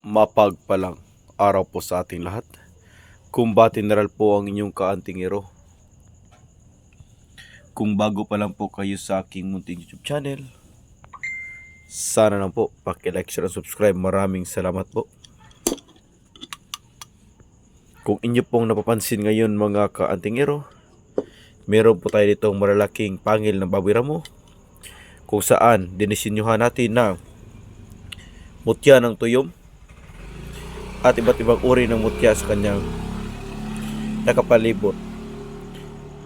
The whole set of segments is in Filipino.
Mapagpalang araw po sa ating lahat. Kumba General po ang inyong kaantingero. Kung bago pa lang po kayo sa aking munting YouTube channel, sana lang po paki-like, share, and subscribe. Maraming salamat po. Kung inyo pong napapansin ngayon mga kaantingero, meron po tayo ditong malalaking pangil ng baboy ramo kung saan dinisinyohan natin na mutya ng tuyom at iba't ibang uri ng mutya sa kanyang nakapalibot.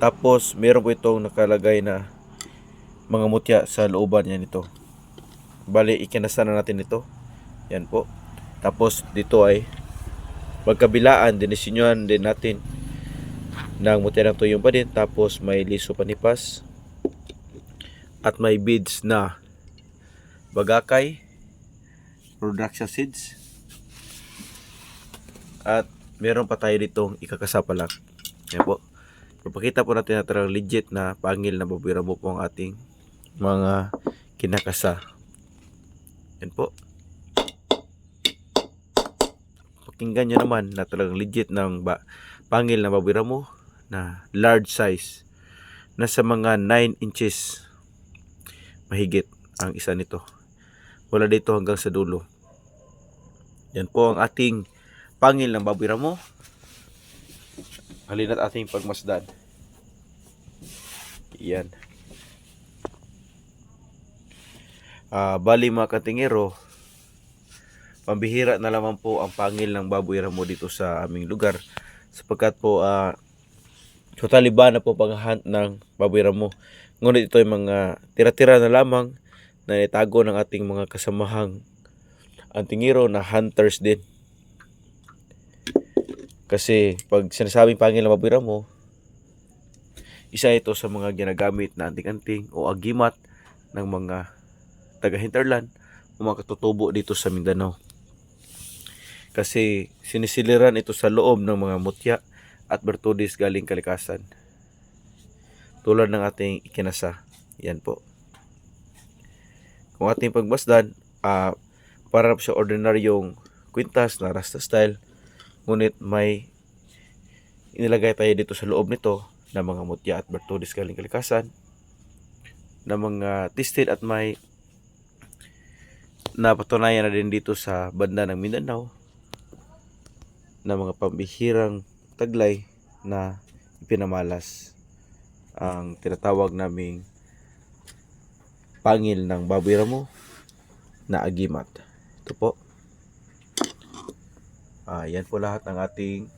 Tapos meron po itong nakalagay na mga mutya sa looban niya nito. Bali, ikinasa na natin ito. Yan po. Tapos dito ay magkabilaan, dinisinyohan din natin ng mutya ng tuyong pa din. Tapos may liso panipas. At may beads na bagakay, production seeds. At meron pa tayo ditong ikakasapa lang. Yan po. Papakita po natin na talagang legit na pangil na babira mo po ang ating mga kinakasa. Yan po. Pakinggan nyo naman na talagang legit ng ba pangil na babira mo na large size. Nasa mga 9 inches mahigit ang isa nito. Wala dito hanggang sa dulo. Yan po ang ating pangil ng baboy ramo. Halina't ating pagmasdan. Yan. Ah, bali mga katingero, pambihira na lamang po ang pangil ng baboy ramo dito sa aming lugar sapagkat po ah totally ba na po paghahunt ng baboy ramo. Ngunit ito ay mga tira-tira na lamang na itago ng ating mga kasamahang antingero na hunters din. Kasi pag sinasabing pangil na baboy ramo, isa ito sa mga ginagamit na anting-anting o agimat ng mga taga-hinterland o mga katutubo dito sa Mindanao. Kasi sinisiliran ito sa loob ng mga mutya at bertudis galing kalikasan. Tulad ng ating ikinasa. Yan po. Kung ating pagbasdan, ah para sa ordinaryong kwintas na rasta style, ngunit may inilagay tayo dito sa loob nito na mga mutya at bertudis galing kalikasan na mga tisted at may napatunayan na din dito sa banda ng Mindanao na mga pambihirang taglay na ipinamalas ang tinatawag naming pangil ng baboy ramo na agimat. Ito po. Ah, yan po lahat ng ating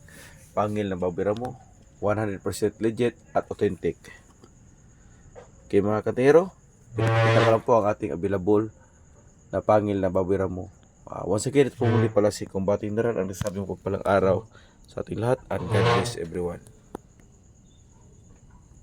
pangil ng baboy ramo. 100% legit at authentic. Okay mga katero, ito lang po ang ating available na pangil na baboy ramo. Ah, once again, ito po muli pala si Combating Daran ang nasabi mo palang araw sa ating lahat and God bless everyone.